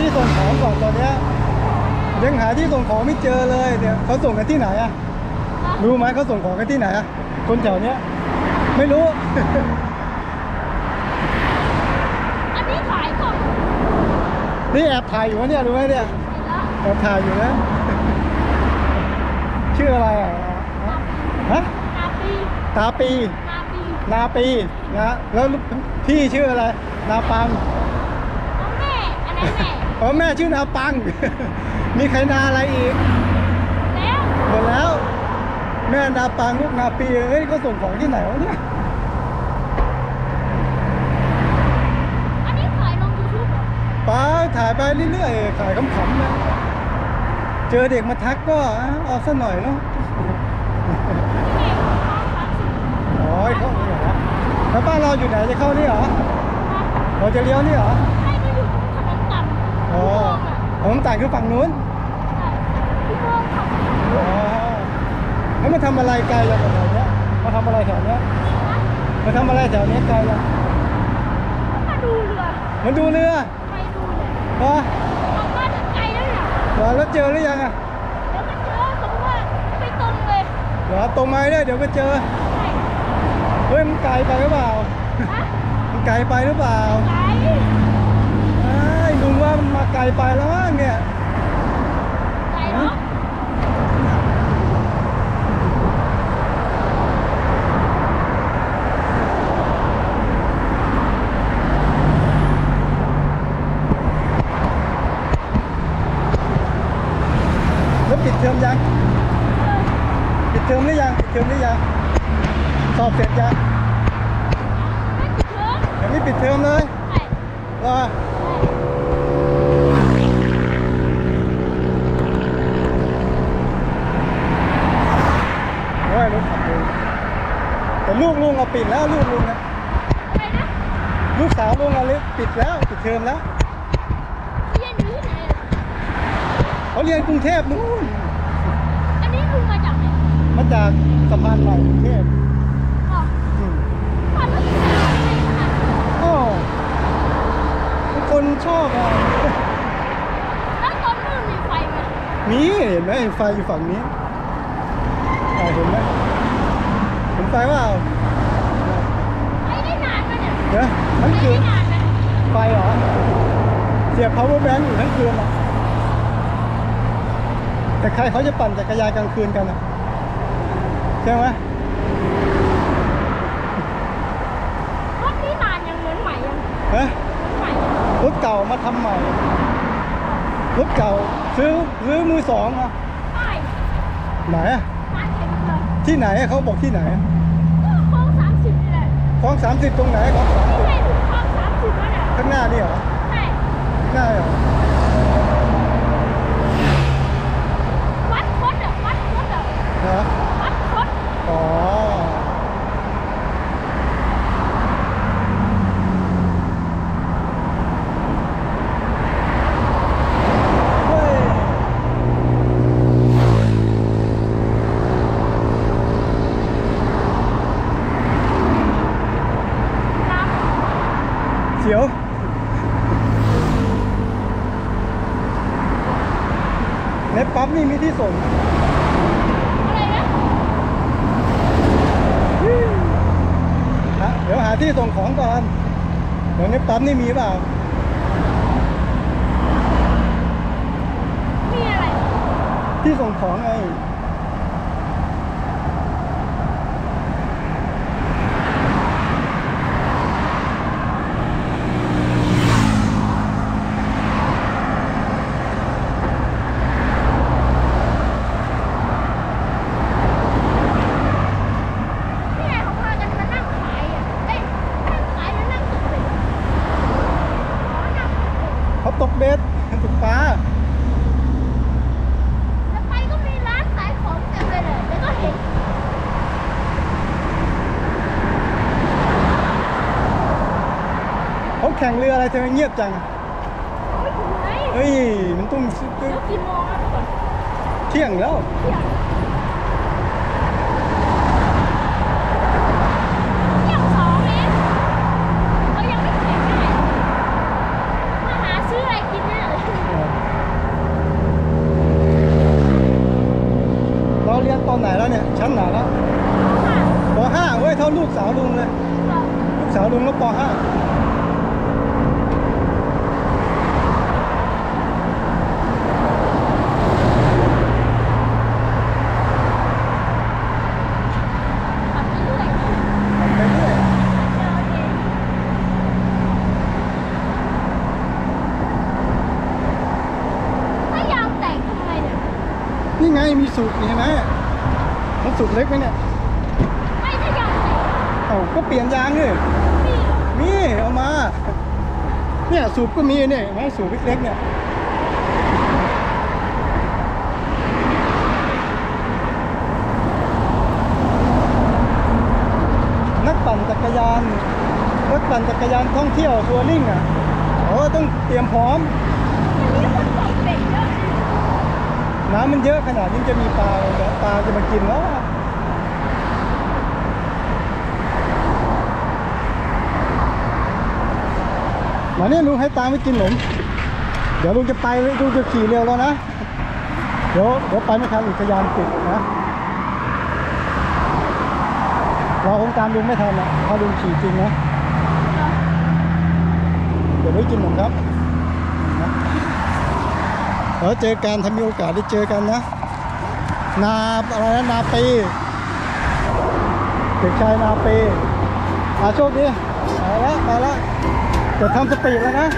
ที่ส่งของก่อนตอนเนี้ยยังหาที่ส่งของไม่เจอเลยเดี๋ยวเขาส่งกันที่ไหนอะรู้ไหมเขาส่งของกันที่ไหนอะคนแถวเนี้ยไม่รู้ อันนี้ขายก่อนนี่แอบถ่ายอยู่วะเนี่ยรู้ไหมเนี่ยเห็นแล้วแอบถ่ายอยู่นะชื่ออะไรอะฮะนาปีตาปีนาปีนาปีนะแล้วพี่ชื่ออะไร นาปังแล้วแม่อันนั้นแม่ อ๋อแม่ชื่อนาปัง มีใครนาอะไรอีก แล้วหมดแล้ว แม่นาปังลูกนาปีเอ้ยเขาส่งของที่ไหนวะเนี่ยอันนี้ขายลงยูทูบเหรอป้าถ่ายไปเรื่อยๆถ่ายขำๆนะเจอเด็กมาทักก็อะเอาซะหน่อยเนาะนี่ไงของสามสิบอ๋อเข้านี่เหรอแล้วบ้านเราอยู่ไหนจะเข้านี่เหรอเราจะเลี้ยวนี่เหรอ ผมต่างคือฝั่งนู้นใช่พี่โมงขับอ๋อแล้วมาทำอะไรไกลจากแถวเนี้ยมาทำอะไรแถวเนี้ยนะมาทำอะไรแถวเนี้ยไกลจากมาดูเรือมาดูเรือไปดูเลยเหรอออกมาจากไกลแล้วเนี่ยเหรอแล้วเจอหรือยังอะแล้วก็เจอสมมติว่าไปตรงเลยเหรอตรงมาเนี่ยเดี๋ยวก็เจอ ใช่เฮ้ยมันไกลไปหรือเปล่า ฮะมันไกลไปหรือเปล่า ไกลไอ้ย ลุงว่ามันมาไกลไปแล้วมั้งเนี่ยไกลเนาะแล้วปิดเทอมยังปิดเทอมหรือยังปิดเทอมหรือยังสอบเสร็จยังไม่ติดเทอมยังไม่ปิดเทอมเลยใช่เหรอโอ้ยรถขับเร็ว แต่ลูกลุงอะปิดแล้วลูกลุงอะอะไรนะลูกสาวลุงอะเลยปิดแล้วปิดเทอมแล้วเรียนอยู่ที่ไหนอะเขาเรียนกรุงเทพนู่นอันนี้ลุงมาจากไหนมาจากสะพานใหม่กรุงเทพอ๋ออืมบ้านรถไฟอะไรขนาดนั้นโอ้ทุกคนชอบอะแล้วตอนนู้นมีไฟไหมมีเห็นไหมไฟอยู่ฝั่งนี้อ่าเห็นไหม เห็นไฟว่าไฟได้นานไหมเนี่ยเดี๋ยวไฟทั้งคืได้นนานไหมไฟเหรอ เสียบ power bank อยู่ทั้งคืนอะแต่ใครเขาจะปั่นจักรยานกลางคืนกันอะใช่ไหมรถนี่นานยังเหมือนใหม่ยังฮะเหมือนใหม่ยังรถเก่ามาทำใหม่รถเก่าซื้อซื้อมือสองอะใช่ไหนอะร้านเข็มเลยที่ไหนอะเขาบอกที่ไหนอะ ก็โค้งสามสิบนี่แห ละคลองสามสิบตรงไหนคลองสามสิบใช่ถึงโค้งสามสิบแล้วเนี่ยข้างหน้านี่เหรอใช่ข้างหน้าเหรอวัดคดอะวัดคดอะเหรอวัดคดอ๋อ เฮ้ย น้ เสียวในปั๊มนี่มีที่ส่งำอะไรนะฮะเดี๋ยวหาที่ส่งของก่อน เดี๋ยวในปั๊มนี่มีเปล่ามีอะไร ที่ส่งของไงนี่ไงเขาพากันมานั่งขายอะเอ้ยนั่งขายแล้วนั่งตกเลยอ๋อนั่งตกเลย เขา ตกเบ็ดตกปลาแล้วไปก็มีร้านขายของเต็มเลยเลยแล้วก็เห็นเขาแข่งเรืออะไรทำไมเงียบจังไม่ถึงไหนเฮ้ยมันต้องเดี๋ยวกี่โมงแล้วก่อนเที่ยงแล้ว เที่ยงเที่ยงสองเองเขายังไม่แข่งได้มาหาซื้ออะไรกินเนี่ยเลย ลูกสาวลุงเลย เรา ลูกสาวลุงก็ป .5 ขับไปเรื่อย ไปเรื่อย เจอเองถ้ายางแตกทำไงเนี่ย นี่ไงมีสูตรนี่เห็นไหมมันสูตรเล็กไหมเนี่ยไม่ถ้ายางเอ้าก็เปลี่ยนยางเหรอนี่เอามา เนี่ยสูบก็มีเนี่ยไหมสูบเล็กๆเนี่ยนักปั่นจักรยานนักปั่นจักรยานท่องเที่ยวทัวริ่งอะโอ้ต้องเตรียมพร้อม มันมีคนตกเบ็ดเยอะเลย น้ำมันเยอะขนาดนี้จะมีปลาปลาจะมากินแล้วมาเนี่ยลุงให้ตามไปกินหนมเดี๋ยวลุงจะไปลุงจะขี่เร็วแล้วนะ เดี๋ยวเดี๋ยวไปไม่ทันอุทยานปิดนะเราคงตามลุงไม่ทันนะถ้าลุงขี่จริงนะ เดี๋ยวไม่กินหนมครับ เดี๋ยวเจอกันถ้ามีโอกาสได้เจอกันนะ นาอะไรนะนาปีเด็กชายนาปีอาโชคดีไปแล้วไปแล้วจะทำสปีดแล้วนะ